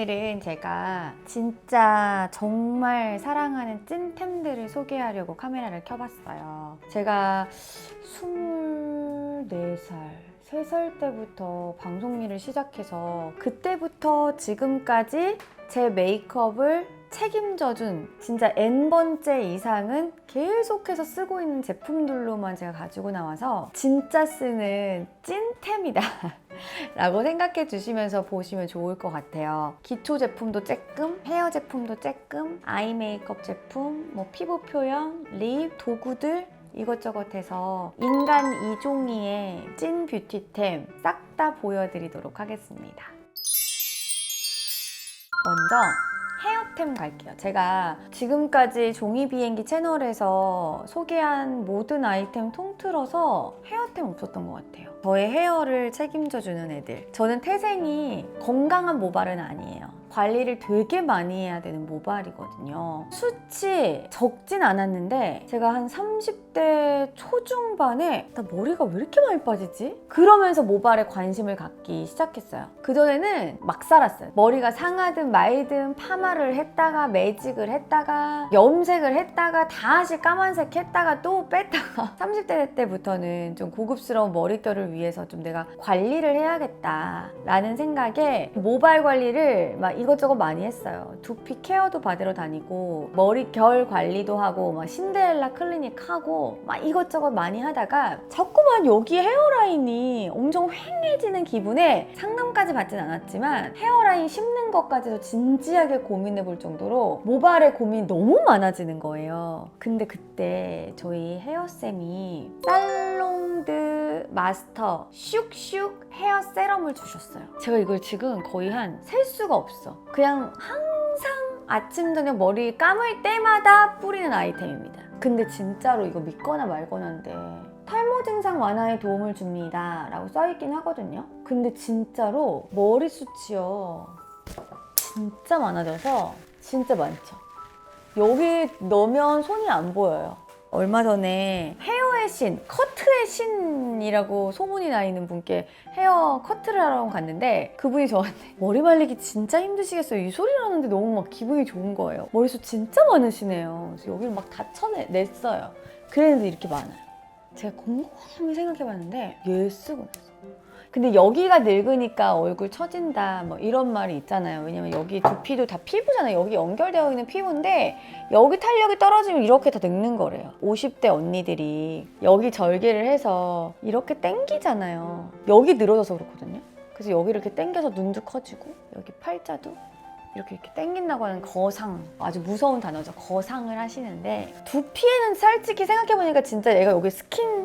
오늘은 제가 진짜 정말 사랑하는 찐템들을 소개하려고 카메라를 켜봤어요. 제가 24살, 3살 때부터 방송 일을 시작해서 그때부터 지금까지 제 메이크업을 책임져준 진짜 N번째 이상은 계속해서 쓰고 있는 제품들로만 제가 가지고 나와서 진짜 쓰는 찐템이다. 라고 생각해 주시면서 보시면 좋을 것 같아요. 기초 제품도 쬐끔, 헤어 제품도 쬐끔, 아이 메이크업 제품, 뭐 피부 표현, 립, 도구들 이것저것 해서 인간 이종이의 찐 뷰티템 싹 다 보여드리도록 하겠습니다. 먼저 헤어템 갈게요. 제가 지금까지 종이 비행기 채널에서 소개한 모든 아이템 통틀어서 헤어템 없었던 것 같아요. 저의 헤어를 책임져주는 애들. 저는 태생이 건강한 모발은 아니에요. 관리를 되게 많이 해야 되는 모발이거든요. 수치 적진 않았는데 제가 한 30대 초중반에 나 머리가 왜 이렇게 많이 빠지지? 그러면서 모발에 관심을 갖기 시작했어요. 그전에는 막 살았어요. 머리가 상하든 말든 파마를 했다가 매직을 했다가 염색을 했다가 다시 까만색 했다가 또 뺐다가 30대 때부터는 좀 고급스러운 머릿결을 위해서 좀 내가 관리를 해야겠다라는 생각에 모발 관리를 막 이것저것 많이 했어요. 두피 케어도 받으러 다니고 머리 결 관리도 하고 막 신데렐라 클리닉 하고 막 이것저것 많이 하다가 자꾸만 여기 헤어라인이 엄청 휑해지는 기분에 상담까지 받진 않았지만 헤어라인 심는 것까지도 진지하게 고민해 볼 정도로 모발에 고민이 너무 많아지는 거예요. 근데 그때 저희 헤어쌤이 살롱드 마스터 슉슉 헤어 세럼을 주셨어요. 제가 이걸 지금 거의 한 셀 수가 없어. 그냥 항상 아침 저녁 머리 감을 때마다 뿌리는 아이템입니다. 근데 진짜로 이거 믿거나 말거나인데 탈모 증상 완화에 도움을 줍니다. 라고 써있긴 하거든요. 근데 진짜로 머리숱이요. 진짜 많아져서 진짜 많죠. 여기 넣으면 손이 안 보여요. 얼마 전에 헤어의 신, 커트의 신이라고 소문이 나 있는 분께 헤어 커트를 하러 갔는데 그분이 저한테 머리 말리기 진짜 힘드시겠어요. 이 소리를 하는데 너무 막 기분이 좋은 거예요. 머리숱 진짜 많으시네요. 그래서 여기를 막 다 쳐냈어요. 그랬는데 이렇게 많아요. 제가 곰곰이 생각해봤는데 얘 쓰고 났어. 근데 여기가 늙으니까 얼굴 처진다 뭐 이런 말이 있잖아요. 왜냐면 여기 두피도 다 피부잖아요. 여기 연결되어 있는 피부인데 여기 탄력이 떨어지면 이렇게 다 늙는 거래요. 50대 언니들이 여기 절개를 해서 이렇게 땡기잖아요. 여기 늘어져서 그렇거든요. 그래서 여기를 이렇게 땡겨서 눈도 커지고 여기 팔자도 이렇게 이렇게 땡긴다고 하는 거상 아주 무서운 단어죠. 거상을 하시는데 두피에는 솔직히 생각해보니까 진짜 얘가 여기 스킨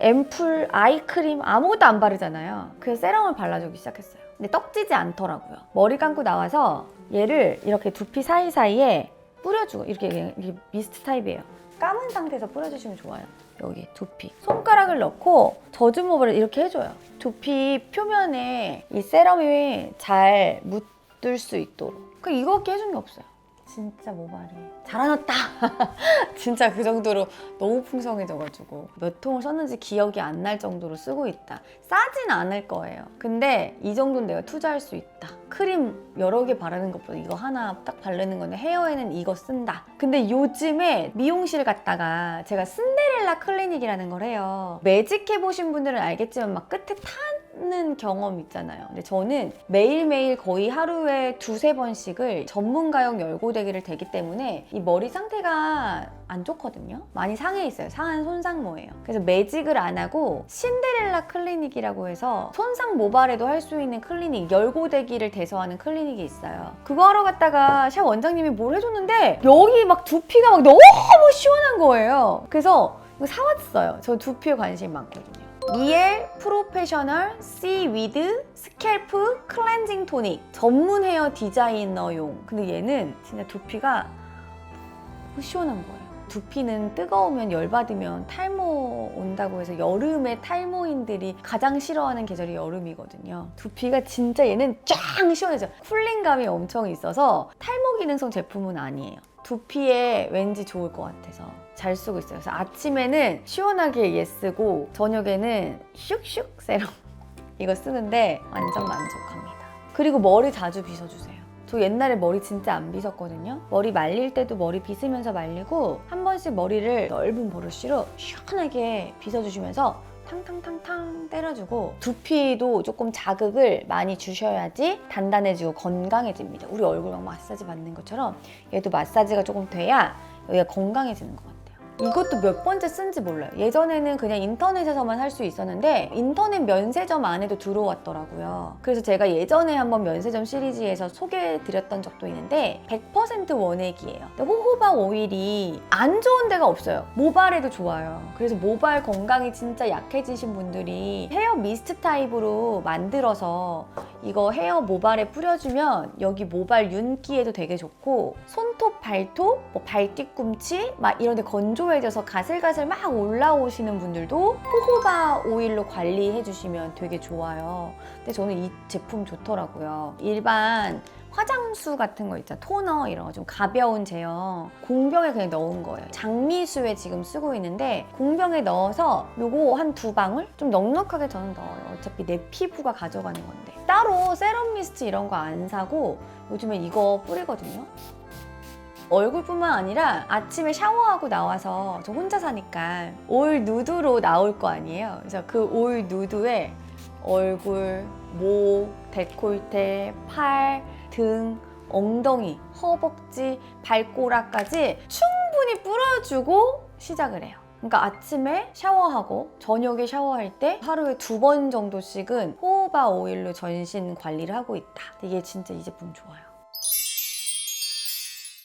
앰플, 아이크림 아무것도 안 바르잖아요. 그래서 세럼을 발라주기 시작했어요. 근데 떡지지 않더라고요. 머리 감고 나와서 얘를 이렇게 두피 사이사이에 뿌려주고 이렇게, 이렇게 미스트 타입이에요. 감은 상태에서 뿌려주시면 좋아요. 여기 두피. 손가락을 넣고 젖은 모발을 이렇게 해줘요. 두피 표면에 이 세럼이 잘 묻을 수 있도록. 그 이거밖에 해준 게 없어요. 진짜 모발이 자라났다. 진짜 그 정도로 너무 풍성해져가지고 몇 통을 썼는지 기억이 안 날 정도로 쓰고 있다. 싸진 않을 거예요. 근데 이 정도는 내가 투자할 수 있다. 크림 여러 개 바르는 것보다 이거 하나 딱 바르는 건데 헤어에는 이거 쓴다. 근데 요즘에 미용실 갔다가 제가 신데렐라 클리닉이라는 걸 해요. 매직 해보신 분들은 알겠지만 막 끝에 타는 경험 있잖아요. 근데 저는 매일매일 거의 하루에 두세 번씩을 전문가용 열고데기를 대기 때문에 이 머리 상태가 안 좋거든요. 많이 상해 있어요. 상한 손상모예요. 그래서 매직을 안 하고 신데렐라 클리닉이라고 해서 손상 모발에도 할 수 있는 클리닉, 열고데기를 대서하는 클리닉이 있어요. 그거 하러 갔다가 샵 원장님이 뭘 해줬는데 여기 막 두피가 막 너무 시원한 거예요. 그래서 사왔어요. 저 두피에 관심이 많거든요. 미엘 프로페셔널 시위드 스캘프 클렌징 토닉 전문 헤어 디자이너용. 근데 얘는 진짜 두피가 시원한 거예요. 두피는 뜨거우면 열받으면 탈모 온다고 해서 여름에 탈모인들이 가장 싫어하는 계절이 여름이거든요. 두피가 진짜 얘는 쫙 시원해져 쿨링감이 엄청 있어서 탈모 기능성 제품은 아니에요 두피에 왠지 좋을 것 같아서 잘 쓰고 있어요. 그래서 아침에는 시원하게 얘 쓰고 저녁에는 슉슉 세럼 이거 쓰는데 완전 만족합니다. 그리고 머리 자주 빗어주세요. 저 옛날에 머리 진짜 안 빗었거든요. 머리 말릴 때도 머리 빗으면서 말리고 한 번씩 머리를 넓은 브러쉬로 시원하게 빗어주시면서 탕탕탕탕 때려주고 두피도 조금 자극을 많이 주셔야지 단단해지고 건강해집니다. 우리 얼굴 막 마사지 받는 것처럼 얘도 마사지가 조금 돼야 여기가 건강해지는 것 같아요. 이것도 몇 번째 쓴지 몰라요. 예전에는 그냥 인터넷에서만 살수 있었는데 인터넷 면세점 안에도 들어왔더라고요. 그래서 제가 예전에 한번 면세점 시리즈에서 소개해드렸던 적도 있는데 100% 원액이에요. 호호바 오일이 안 좋은 데가 없어요. 모발에도 좋아요. 그래서 모발 건강이 진짜 약해지신 분들이 헤어 미스트 타입으로 만들어서 이거 헤어 모발에 뿌려주면 여기 모발 윤기에도 되게 좋고 손톱, 발톱, 뭐 발뒤꿈치 막 이런 데 건조 해져서 가슬가슬 막 올라오시는 분들도 호호바 오일로 관리해 주시면 되게 좋아요. 근데 저는 이 제품 좋더라고요. 일반 화장수 같은 거 있잖아. 토너 이런 거 좀 가벼운 제형 공병에 그냥 넣은 거예요. 장미수에 지금 쓰고 있는데 공병에 넣어서 요거 한 두 방울 좀 넉넉하게 저는 넣어요. 어차피 내 피부가 가져가는 건데 따로 세럼 미스트 이런 거 안 사고 요즘에 이거 뿌리거든요. 얼굴뿐만 아니라 아침에 샤워하고 나와서 저 혼자 사니까 올 누드로 나올 거 아니에요. 그래서 그 올 누드에 얼굴, 목, 데콜테, 팔, 등, 엉덩이, 허벅지, 발꼬락까지 충분히 뿌려주고 시작을 해요. 그러니까 아침에 샤워하고 저녁에 샤워할 때 하루에 두 번 정도씩은 호호바 오일로 전신 관리를 하고 있다. 이게 진짜 이 제품 좋아요.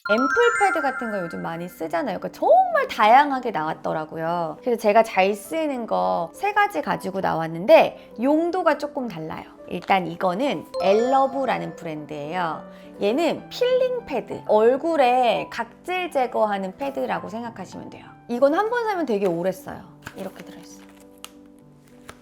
앰플 패드 같은 거 요즘 많이 쓰잖아요. 그러니까 정말 다양하게 나왔더라고요. 그래서 제가 잘 쓰는 거 세 가지 가지고 나왔는데 용도가 조금 달라요. 일단 이거는 엘러브라는 브랜드예요. 얘는 필링 패드. 얼굴에 각질 제거하는 패드라고 생각하시면 돼요. 이건 한 번 사면 되게 오래 써요. 이렇게 들어있어요.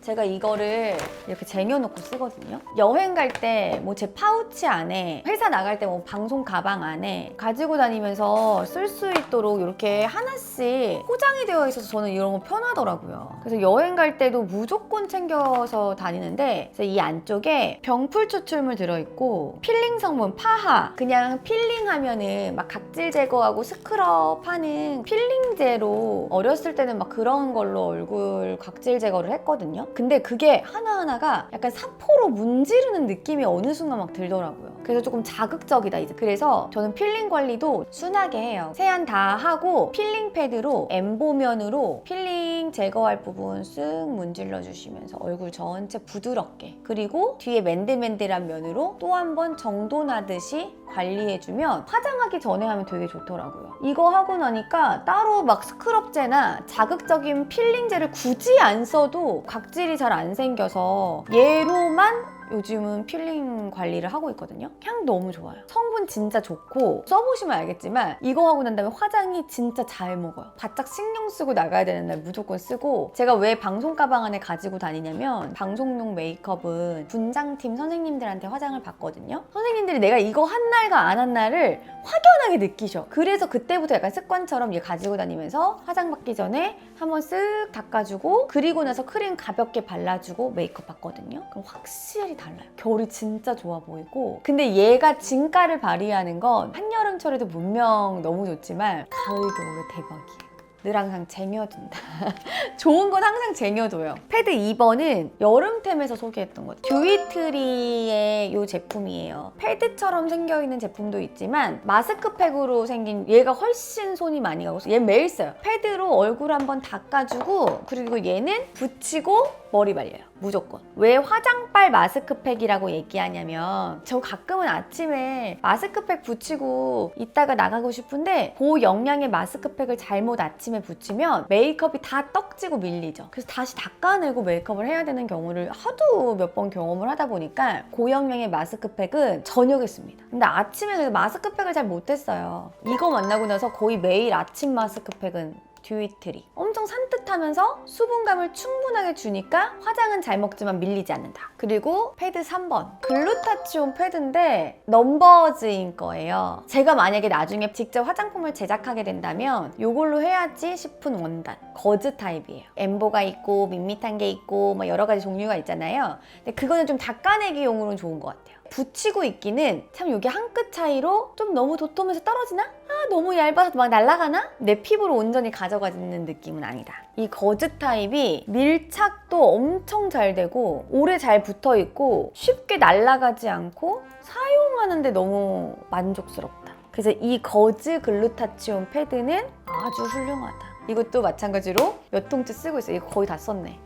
제가 이거를 이렇게 쟁여놓고 쓰거든요. 여행 갈 때 뭐 제 파우치 안에 회사 나갈 때 뭐 방송 가방 안에 가지고 다니면서 쓸 수 있도록 이렇게 하나씩 포장이 되어 있어서 저는 이런 거 편하더라고요. 그래서 여행 갈 때도 무조건 챙겨서 다니는데 이 안쪽에 병풀 추출물 들어있고 필링 성분 파하 그냥 필링하면은 막 각질 제거하고 스크럽 하는 필링제로 어렸을 때는 막 그런 걸로 얼굴 각질 제거를 했거든요. 근데 그게 하나하나가 약간 사포로 문지르는 느낌이 어느 순간 막 들더라고요. 그래서 조금 자극적이다 이제. 그래서 저는 필링 관리도 순하게 해요. 세안 다 하고 필링 패드로 엠보면으로 필링 제거할 부분 쓱 문질러 주시면서 얼굴 전체 부드럽게 그리고 뒤에 맨들맨들한 면으로 또 한 번 정돈하듯이 관리해주면 화장하기 전에 하면 되게 좋더라고요. 이거 하고 나니까 따로 막 스크럽제나 자극적인 필링제를 굳이 안 써도 각질 이 잘 안 생겨서 얘로만 요즘은 필링 관리를 하고 있거든요. 향 너무 좋아요. 성분 진짜 좋고 써보시면 알겠지만 이거 하고 난 다음에 화장이 진짜 잘 먹어요. 바짝 신경 쓰고 나가야 되는 날 무조건 쓰고 제가 왜 방송 가방 안에 가지고 다니냐면 방송용 메이크업은 분장팀 선생님들한테 화장을 받거든요. 선생님들이 내가 이거 한 날과 안 한 날을 확연하게 느끼셔. 그래서 그때부터 약간 습관처럼 얘 가지고 다니면서 화장 받기 전에 한번 쓱 닦아주고 그리고 나서 크림 가볍게 발라주고 메이크업 받거든요. 그럼 확실히 달라요. 결이 진짜 좋아 보이고 근데 얘가 진가를 발휘하는 건 한여름철에도 분명 너무 좋지만 가을 겨울에 대박이에요. 늘 항상 쟁여둔다. 좋은 건 항상 쟁여둬요. 패드 2번은 여름템에서 소개했던 것. 듀이트리의 이 제품이에요. 패드처럼 생겨있는 제품도 있지만 마스크팩으로 생긴 얘가 훨씬 손이 많이 가고 얘 매일 써요. 패드로 얼굴 한번 닦아주고 그리고 얘는 붙이고 머리 말려요. 무조건. 왜 화장빨 마스크팩이라고 얘기하냐면 저 가끔은 아침에 마스크팩 붙이고 이따가 나가고 싶은데 고영양의 마스크팩을 잘못 아침에 붙이면 메이크업이 다 떡지고 밀리죠. 그래서 다시 닦아내고 메이크업을 해야 되는 경우를 하도 몇 번 경험을 하다 보니까 고영양의 마스크팩은 저녁에 씁니다. 근데 아침에 마스크팩을 잘 못했어요. 이거 만나고 나서 거의 매일 아침 마스크팩은 듀이트리. 엄청 산뜻하면서 수분감을 충분하게 주니까 화장은 잘 먹지만 밀리지 않는다. 그리고 패드 3번. 글루타치온 패드인데 넘버즈인 거예요. 제가 만약에 나중에 직접 화장품을 제작하게 된다면 이걸로 해야지 싶은 원단. 거즈 타입이에요. 엠보가 있고 밋밋한 게 있고 뭐 여러 가지 종류가 있잖아요. 근데 그거는 좀 닦아내기용으로는 좋은 것 같아요. 붙이고 있기는 참 이게 한 끗 차이로 좀 너무 도톰해서 떨어지나? 아 너무 얇아서 막 날아가나? 내 피부로 온전히 가져가는 느낌은 아니다. 이 거즈 타입이 밀착도 엄청 잘 되고 오래 잘 붙어 있고 쉽게 날아가지 않고 사용하는데 너무 만족스럽다. 그래서 이 거즈 글루타치온 패드는 아주 훌륭하다. 이것도 마찬가지로 몇 통째 쓰고 있어요. 이거 거의 다 썼네.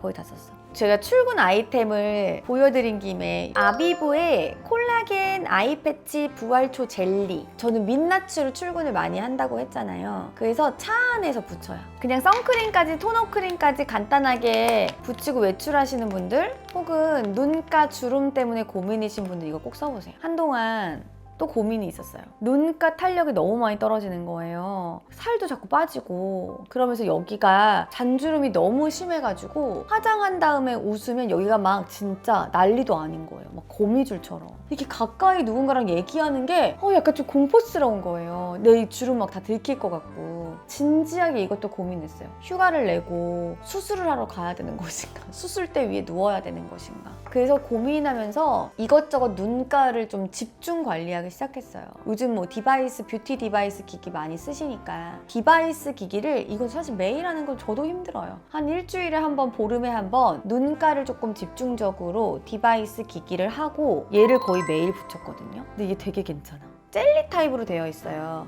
거의 다 썼어. 제가 출근 아이템을 보여드린 김에 아비브의 콜라겐 아이패치 부활초 젤리. 저는 민낯으로 출근을 많이 한다고 했잖아요. 그래서 차 안에서 붙여요. 그냥 선크림까지 토너 크림까지 간단하게 붙이고 외출하시는 분들 혹은 눈가 주름 때문에 고민이신 분들 이거 꼭 써보세요. 한동안 또 고민이 있었어요. 눈가 탄력이 너무 많이 떨어지는 거예요. 살도 자꾸 빠지고 그러면서 여기가 잔주름이 너무 심해가지고 화장한 다음에 웃으면 여기가 막 진짜 난리도 아닌 거예요. 막 거미줄처럼 이렇게 가까이 누군가랑 얘기하는 게 어, 약간 좀 공포스러운 거예요. 내이 주름 막 다 들킬 것 같고 진지하게 이것도 고민했어요. 휴가를 내고 수술을 하러 가야 되는 것인가? 수술대 위에 누워야 되는 것인가? 그래서 고민하면서 이것저것 눈가를 좀 집중 관리하기 시작했어요. 요즘 뭐 디바이스, 뷰티 디바이스 기기 많이 쓰시니까 디바이스 기기를 이건 사실 매일 하는 건 저도 힘들어요. 한 일주일에 한 번, 보름에 한 번 눈가를 조금 집중적으로 디바이스 기기를 하고 얘를 거의 매일 붙였거든요. 근데 이게 되게 괜찮아. 젤리 타입으로 되어 있어요.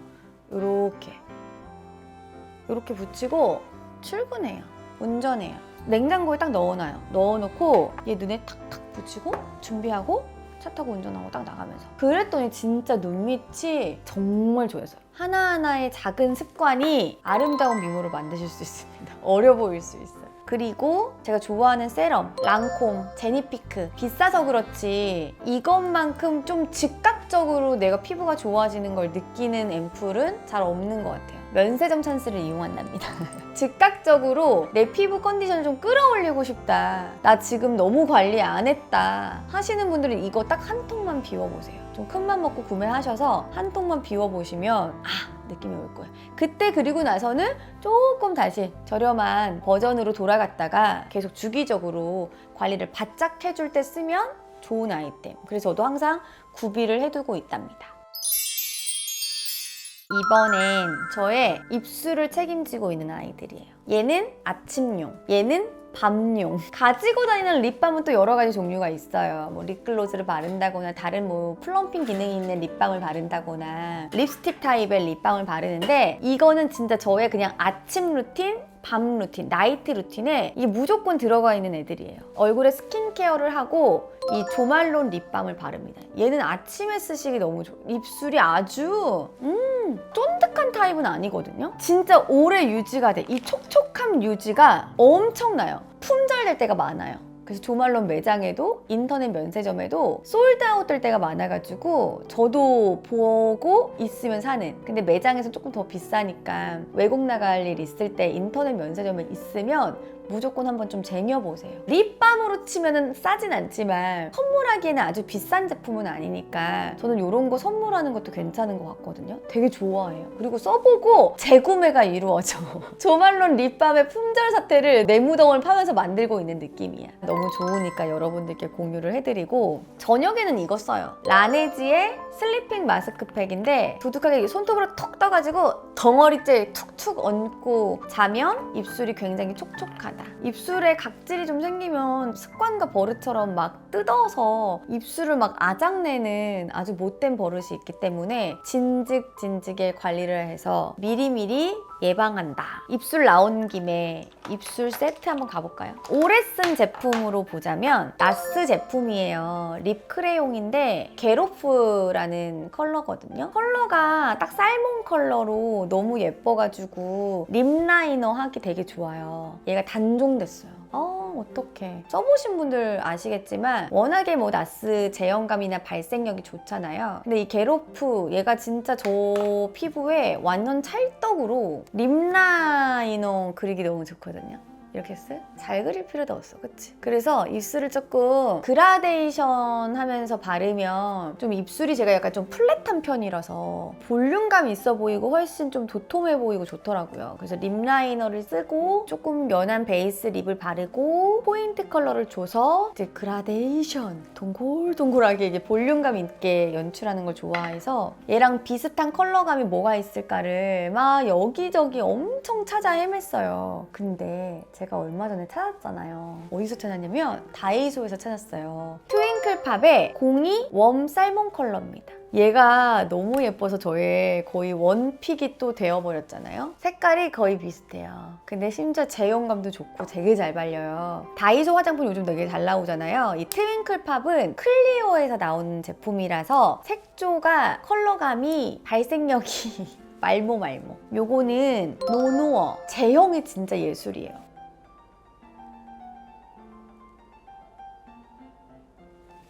요렇게. 요렇게 붙이고 출근해요. 운전해요. 냉장고에 딱 넣어놔요. 넣어놓고 얘 눈에 탁탁 붙이고 준비하고 차 타고 운전하고 딱 나가면서. 그랬더니 진짜 눈밑이 정말 좋아져요. 하나하나의 작은 습관이 아름다운 미모를 만드실 수 있습니다. 어려 보일 수 있어요. 그리고 제가 좋아하는 세럼, 랑콤, 제니피크 비싸서 그렇지 이것만큼 좀 즉각적으로 내가 피부가 좋아지는 걸 느끼는 앰플은 잘 없는 것 같아요. 면세점 찬스를 이용한답니다. 즉각적으로 내 피부 컨디션을 좀 끌어올리고 싶다. 나 지금 너무 관리 안 했다. 하시는 분들은 이거 딱 한 통만 비워보세요. 좀 큰 맘 먹고 구매하셔서 한 통만 비워보시면 아 느낌이 올 거예요. 그때 그리고 나서는 조금 다시 저렴한 버전으로 돌아갔다가 계속 주기적으로 관리를 바짝 해줄 때 쓰면 좋은 아이템. 그래서 저도 항상 구비를 해두고 있답니다. 이번엔 저의 입술을 책임지고 있는 아이들이에요. 얘는 아침용, 얘는 밤용. 가지고 다니는 립밤은 또 여러 가지 종류가 있어요. 뭐 립글로즈를 바른다거나 다른 뭐 플럼핑 기능이 있는 립밤을 바른다거나 립스틱 타입의 립밤을 바르는데 이거는 진짜 저의 그냥 아침 루틴 밤 루틴, 나이트 루틴에 이게 무조건 들어가 있는 애들이에요. 얼굴에 스킨케어를 하고 이 조말론 립밤을 바릅니다. 얘는 아침에 쓰시기 너무 좋 입술이 아주 음 쫀득한 타입은 아니거든요. 진짜 오래 유지가 돼. 이 촉촉함 유지가 엄청나요. 품절될 때가 많아요. 그래서 조말론 매장에도 인터넷 면세점에도 솔드아웃 될 때가 많아가지고 저도 보고 있으면 사는. 근데 매장에서 조금 더 비싸니까 외국 나갈 일 있을 때 인터넷 면세점에 있으면 무조건 한번 좀 쟁여보세요. 립밤으로 치면은 싸진 않지만 선물하기에는 아주 비싼 제품은 아니니까 저는 이런 거 선물하는 것도 괜찮은 것 같거든요. 되게 좋아해요. 그리고 써보고 재구매가 이루어져. 조말론 립밤의 품절 사태를 내 무덤을 파면서 만들고 있는 느낌이야. 너무 좋으니까 여러분들께 공유를 해드리고 저녁에는 이거 써요. 라네지의 슬리핑 마스크팩인데 두둑하게 손톱으로 톡 떠가지고 덩어리째 툭툭 얹고 자면 입술이 굉장히 촉촉 하다. 입술에 각질이 좀 생기면 습관과 버릇처럼 막 뜯어서 입술을 막 아작내는 아주 못된 버릇이 있기 때문에 진즉진즉에 관리를 해서 미리미리 예방한다. 입술 나온 김에 입술 세트 한번 가볼까요? 오래 쓴 제품으로 보자면 나스 제품이에요. 립 크레용인데 게로프라는 컬러거든요. 컬러가 딱 살몬 컬러로 너무 예뻐가지고 립 라이너 하기 되게 좋아요. 얘가 단종됐어요. 어, 어떡해. 써보신 분들 아시겠지만 워낙에 뭐 나스 제형감이나 발색력이 좋잖아요. 근데 이 게로프 얘가 진짜 저 피부에 완전 찰떡으로 립라이너 그리기 너무 좋거든요. 이렇게 쓱? 잘 그릴 필요도 없어, 그치? 그래서 입술을 조금 그라데이션 하면서 바르면 좀 입술이 제가 약간 좀 플랫한 편이라서 볼륨감 있어 보이고 훨씬 좀 도톰해 보이고 좋더라고요. 그래서 립 라이너를 쓰고 조금 연한 베이스 립을 바르고 포인트 컬러를 줘서 이제 그라데이션 동글동글하게 이게 볼륨감 있게 연출하는 걸 좋아해서 얘랑 비슷한 컬러감이 뭐가 있을까를 막 여기저기 엄청 찾아 헤맸어요. 근데 제가 얼마 전에 찾았잖아요. 어디서 찾았냐면 다이소에서 찾았어요. 트윙클팝의 02웜 살몬 컬러입니다. 얘가 너무 예뻐서 저의 거의 원픽이 또 되어버렸잖아요. 색깔이 거의 비슷해요. 근데 심지어 제형감도 좋고 되게 잘 발려요. 다이소 화장품 요즘 되게 잘 나오잖아요. 이 트윙클팝은 클리오에서 나온 제품이라서 색조가 컬러감이 발색력이 말모 말모. 요거는 노누어. 제형이 진짜 예술이에요.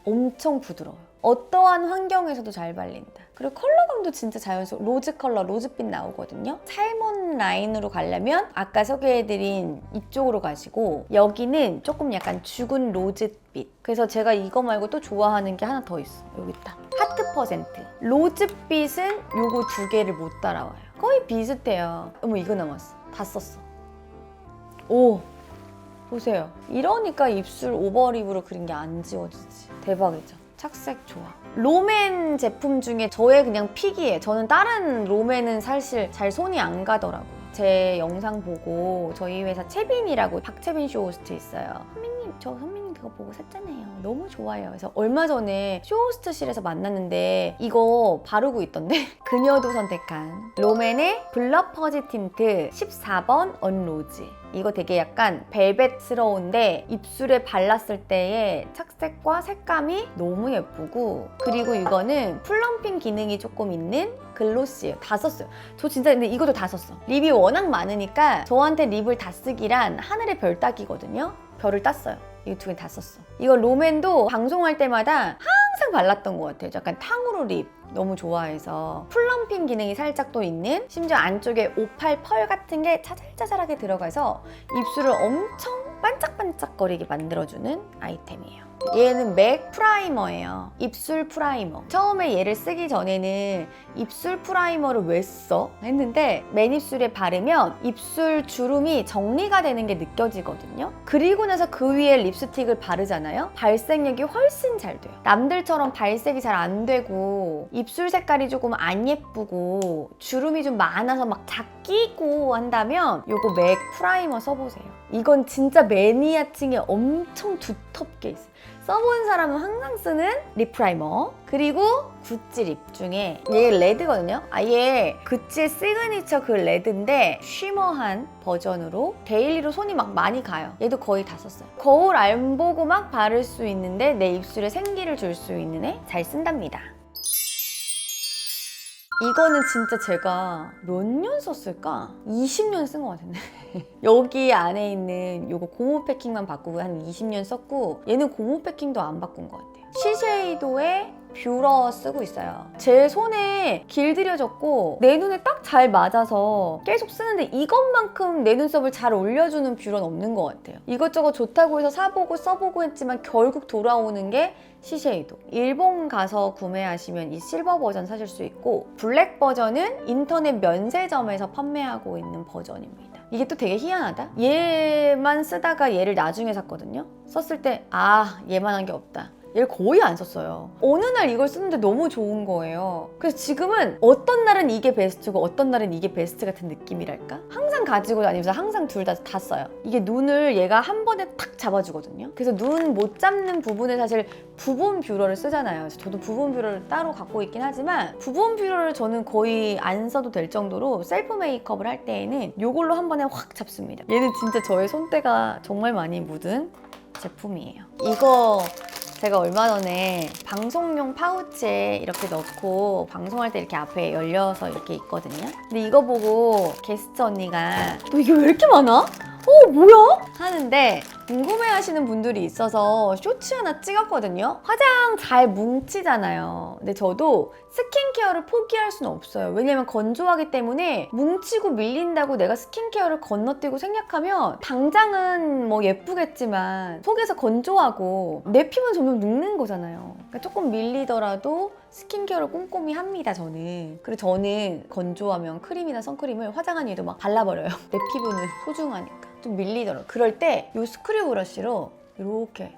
엄청 부드러워요. 어떠한 환경에서도 잘 발린다. 그리고 컬러감도 진짜 자연스러워. 로즈 컬러, 로즈빛 나오거든요. 살몬 라인으로 가려면 아까 소개해드린 이쪽으로 가시고 여기는 조금 약간 죽은 로즈빛. 그래서 제가 이거 말고 또 좋아하는 게 하나 더 있어. 여기 있다. 하트 퍼센트. 로즈빛은 요거 두 개를 못 따라와요. 거의 비슷해요. 어머 이거 남았어. 다 썼어. 오 보세요. 이러니까 입술 오버립으로 그린 게 안 지워지지. 대박이죠. 착색 좋아. 롬앤 제품 중에 저의 그냥 픽이에요. 저는 다른 롬앤은 사실 잘 손이 안 가더라고요. 제 영상 보고 저희 회사 채빈이라고 박채빈 쇼호스트 있어요. 선배님 저 선배님 그거 보고 샀잖아요. 너무 좋아요. 그래서 얼마 전에 쇼호스트실에서 만났는데 이거 바르고 있던데 그녀도 선택한 롬앤의 블러 퍼지 틴트 14번 언로즈 이거 되게 약간 벨벳스러운데 입술에 발랐을 때의 착색과 색감이 너무 예쁘고 그리고 이거는 플럼핑 기능이 조금 있는 글로시예요. 다 썼어요. 저 진짜 근데 이것도 다 썼어. 립이 워낙 많으니까 저한테 립을 다 쓰기란 하늘의 별 따기거든요. 별을 땄어요. 개다 썼어. 이거 롬앤도 방송할 때마다 항상 발랐던 것 같아요. 약간 탕후루 립 너무 좋아해서 플럼핑 기능이 살짝 또 있는 심지어 안쪽에 오팔 펄 같은 게 짜잘짜잘하게 들어가서 입술을 엄청 반짝반짝거리게 만들어주는 아이템이에요. 얘는 맥 프라이머예요. 입술 프라이머. 처음에 얘를 쓰기 전에는 입술 프라이머를 왜 써? 했는데 맨입술에 바르면 입술 주름이 정리가 되는 게 느껴지거든요. 그리고 나서 그 위에 립스틱을 바르잖아요. 발색력이 훨씬 잘 돼요. 남들처럼 발색이 잘 안 되고 입술 색깔이 조금 안 예쁘고 주름이 좀 많아서 막 작기고 한다면 요거 맥 프라이머 써보세요. 이건 진짜 매니아층에 엄청 두텁게 있어요. 써본 사람은 항상 쓰는 립 프라이머 그리고 구찌 립 중에 얘 레드거든요. 아예 구찌의 시그니처 그 레드인데 쉬머한 버전으로 데일리로 손이 막 많이 가요. 얘도 거의 다 썼어요. 거울 안 보고 막 바를 수 있는데 내 입술에 생기를 줄 수 있는 애 잘 쓴답니다 이거는 진짜 제가 몇 년 썼을까? 20년 쓴 것 같은데. 여기 안에 있는 요거 고무 패킹만 바꾸고 한 20년 썼고 얘는 고무 패킹도 안 바꾼 것 같아요. 시쉐이도의 뷰러 쓰고 있어요. 제 손에 길들여졌고 내 눈에 딱 잘 맞아서 계속 쓰는데 이것만큼 내 눈썹을 잘 올려주는 뷰러는 없는 것 같아요. 이것저것 좋다고 해서 사보고 써보고 했지만 결국 돌아오는 게 시쉐이도. 일본 가서 구매하시면 이 실버 버전 사실 수 있고 블랙 버전은 인터넷 면세점에서 판매하고 있는 버전입니다. 이게 또 되게 희한하다. 얘만 쓰다가 얘를 나중에 샀거든요. 썼을 때 아 얘만 한 게 없다. 얘를 거의 안 썼어요. 어느 날 이걸 쓰는데 너무 좋은 거예요. 그래서 지금은 어떤 날은 이게 베스트고 어떤 날은 이게 베스트 같은 느낌이랄까? 항상 가지고 다니면서 항상 둘 다 다 써요. 이게 눈을 얘가 한 번에 탁 잡아주거든요. 그래서 눈 못 잡는 부분에 사실 부분 뷰러를 쓰잖아요. 저도 부분 뷰러를 따로 갖고 있긴 하지만 부분 뷰러를 저는 거의 안 써도 될 정도로 셀프 메이크업을 할 때에는 이걸로 한 번에 확 잡습니다. 얘는 진짜 저의 손때가 정말 많이 묻은 제품이에요. 이거 제가 얼마 전에 방송용 파우치에 이렇게 넣고 방송할 때 이렇게 앞에 열려서 이렇게 있거든요. 근데 이거 보고 게스트 언니가 너 이게 왜 이렇게 많아? 어어 뭐야? 하는데 궁금해 하시는 분들이 있어서 쇼츠 하나 찍었거든요. 화장 잘 뭉치잖아요. 근데 저도 스킨케어를 포기할 수는 없어요. 왜냐면 건조하기 때문에 뭉치고 밀린다고 내가 스킨케어를 건너뛰고 생각하면 당장은 뭐 예쁘겠지만 속에서 건조하고 내 피부는 점점 눅는 거잖아요. 그러니까 조금 밀리더라도 스킨케어를 꼼꼼히 합니다, 저는. 그리고 저는 건조하면 크림이나 선크림을 화장한 뒤에도 막 발라버려요. 내 피부는 소중하니까. 좀 밀리더라고요. 그럴 때 이 스크류 브러쉬로 이렇게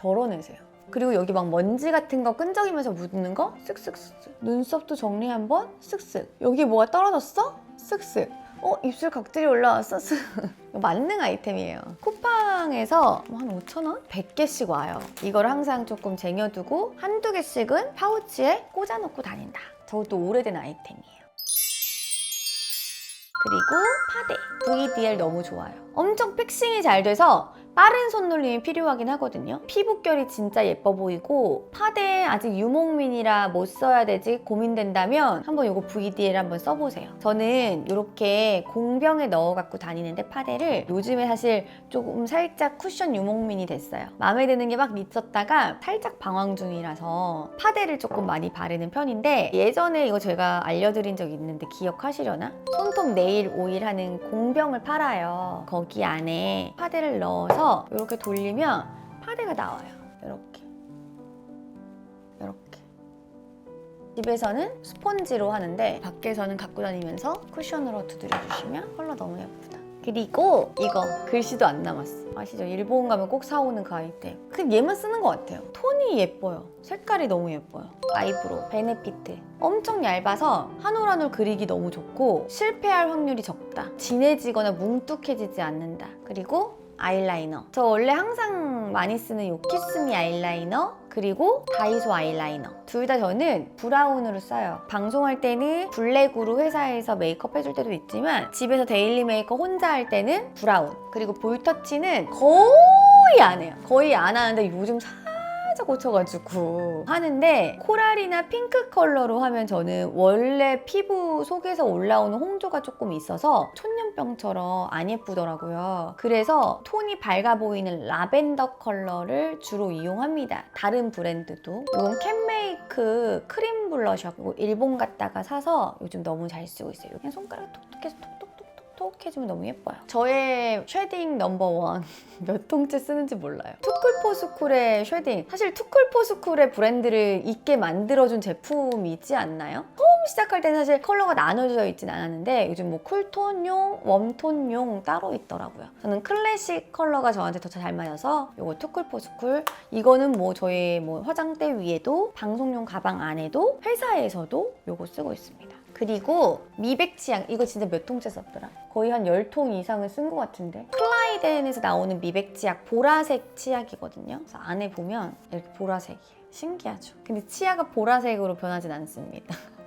덜어내세요. 그리고 여기 막 먼지 같은 거 끈적이면서 묻는 거 쓱쓱쓱쓱. 눈썹도 정리 한번 쓱쓱. 여기 뭐가 떨어졌어? 쓱쓱. 어 입술 각질이 올라왔어? 만능 아이템이에요. 쿠팡에서 뭐 한 5,000원? 100개씩 와요. 이걸 항상 조금 쟁여두고 한두 개씩은 파우치에 꽂아놓고 다닌다. 저것도 오래된 아이템이에요. 그리고 파데 VDL 너무 좋아요. 엄청 픽싱이 잘 돼서 빠른 손놀림이 필요하긴 하거든요. 피부결이 진짜 예뻐 보이고 파데 아직 유목민이라 못 써야 되지 고민된다면 한번 이거 VDL 한번 써보세요. 저는 이렇게 공병에 넣어 갖고 다니는데 파데를 요즘에 사실 조금 살짝 쿠션 유목민이 됐어요. 마음에 드는 게 막 미쳤다가 살짝 방황 중이라서 파데를 조금 많이 바르는 편인데 예전에 이거 제가 알려드린 적 있는데 기억하시려나? 손톱 네일 오일 하는 공병을 팔아요. 거기 안에 파데를 넣어서 이렇게 돌리면 파데가 나와요. 이렇게. 이렇게. 집에서는 스펀지로 하는데 밖에서는 갖고 다니면서 쿠션으로 두드려 주시면 컬러 너무 예쁘다. 그리고 이거 글씨도 안 남았어. 아시죠? 일본 가면 꼭 사오는 그 아이템. 그 얘만 쓰는 것 같아요. 톤이 예뻐요. 색깔이 너무 예뻐요. 아이브로우 베네피트. 엄청 얇아서 한 올 한 올 그리기 너무 좋고 실패할 확률이 적다. 진해지거나 뭉툭해지지 않는다. 그리고 아이라이너. 저 원래 항상 많이 쓰는 요 키스미 아이라이너 그리고 다이소 아이라이너. 둘 다 저는 브라운으로 써요. 방송할 때는 블랙으로 회사에서 메이크업 해줄 때도 있지만 집에서 데일리 메이크업 혼자 할 때는 브라운. 그리고 볼터치는 거의 안 해요. 거의 안 하는데 요즘 살짝 고쳐가지고 하는데 코랄이나 핑크 컬러로 하면 저는 원래 피부 속에서 올라오는 홍조가 조금 있어서 촌년병처럼 안 예쁘더라고요. 그래서 톤이 밝아 보이는 라벤더 컬러를 주로 이용합니다. 다른 브랜드도. 이건 캔메이크 크림 블러셔고 일본 갔다가 사서 요즘 너무 잘 쓰고 있어요. 그냥 손가락 톡톡해서 톡 톡톡톡 해주면 너무 예뻐요. 저의 쉐딩 넘버원 몇 통째 쓰는지 몰라요. 투쿨포스쿨의 쉐딩. 사실 투쿨포스쿨의 브랜드를 있게 만들어준 제품이지 않나요? 처음 시작할 때는 사실 컬러가 나눠져 있진 않았는데 요즘 뭐 쿨톤용, 웜톤용 따로 있더라고요. 저는 클래식 컬러가 저한테 더 잘 맞아서 이거 투쿨포스쿨. 이거는 뭐 저희 뭐 화장대 위에도 방송용 가방 안에도 회사에서도 이거 쓰고 있습니다. 그리고 미백 치약 이거 진짜 몇 통째 썼더라? 거의 한 10통 이상을 쓴 것 같은데 클라이덴에서 나오는 미백 치약 보라색 치약이거든요 그래서 안에 보면 이렇게 보라색이에요 신기하죠? 근데 치아가 보라색으로 변하진 않습니다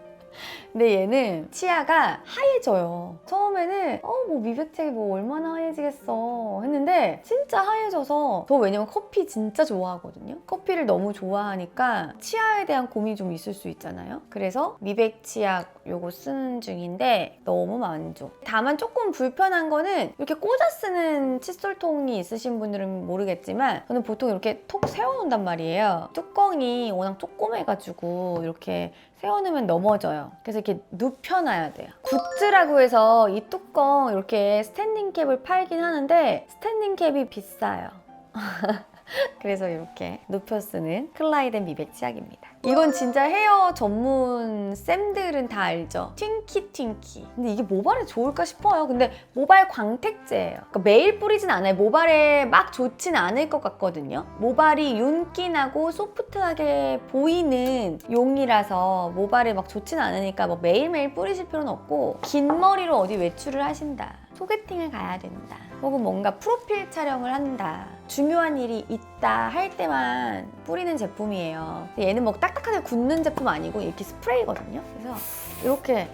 근데 얘는 치아가 하얘져요. 처음에는 어 뭐 미백책이 뭐 얼마나 하얘지겠어 했는데 진짜 하얘져서 저 왜냐면 커피 진짜 좋아하거든요. 커피를 너무 좋아하니까 치아에 대한 고민이 좀 있을 수 있잖아요. 그래서 미백 치약 요거 쓰는 중인데 너무 만족. 다만 조금 불편한 거는 이렇게 꽂아 쓰는 칫솔통이 있으신 분들은 모르겠지만 저는 보통 이렇게 톡 세워놓는단 말이에요. 뚜껑이 워낙 조그매가지고 이렇게 세워놓으면 넘어져요. 그래서 이렇게 눕혀놔야 돼요. 굿즈라고 해서 이 뚜껑 이렇게 스탠딩 캡을 팔긴 하는데 스탠딩 캡이 비싸요. 그래서 이렇게 눕혀 쓰는 클라이덴 미백 치약입니다. 이건 진짜 헤어 전문 쌤들은 다 알죠. 튕키 튕키. 근데 이게 모발에 좋을까 싶어요. 근데 모발 광택제예요. 그러니까 매일 뿌리진 않아요. 모발에 막 좋진 않을 것 같거든요. 모발이 윤기나고 소프트하게 보이는 용이라서 모발에 막 좋진 않으니까 뭐 매일매일 뿌리실 필요는 없고 긴 머리로 어디 외출을 하신다. 소개팅을 가야 된다. 혹은 뭔가 프로필 촬영을 한다. 중요한 일이 있다 할 때만 뿌리는 제품이에요. 얘는 뭐 딱딱하게 굳는 제품 아니고 이렇게 스프레이거든요. 그래서 이렇게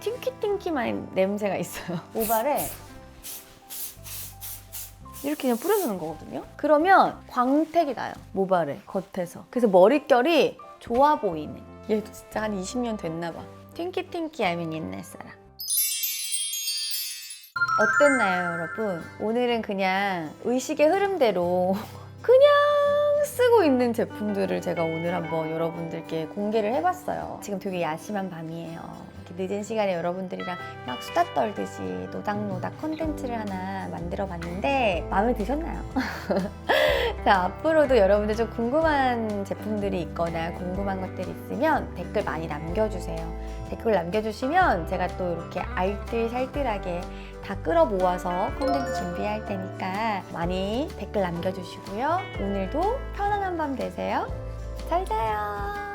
팅키팅키만 냄새가 있어요. 모발에 이렇게 그냥 뿌려주는 거거든요. 그러면 광택이 나요. 모발에 겉에서. 그래서 머릿결이 좋아 보이는. 얘도 진짜 한 20년 됐나 봐. 팅키팅키 알면 옛날 사람. 어땠나요, 여러분? 오늘은 그냥 의식의 흐름대로 그냥 쓰고 있는 제품들을 제가 오늘 한번 여러분들께 공개를 해봤어요. 지금 되게 야심한 밤이에요. 늦은 시간에 여러분들이랑 막 수다 떨듯이 노닥노닥 콘텐츠를 하나 만들어 봤는데 마음에 드셨나요? 자, 앞으로도 여러분들 좀 궁금한 제품들이 있거나 궁금한 것들이 있으면 댓글 많이 남겨주세요. 댓글 남겨주시면 제가 또 이렇게 알뜰살뜰하게 다 끌어 모아서 콘텐츠 준비할 테니까 많이 댓글 남겨주시고요. 오늘도 편안한 밤 되세요. 잘 자요.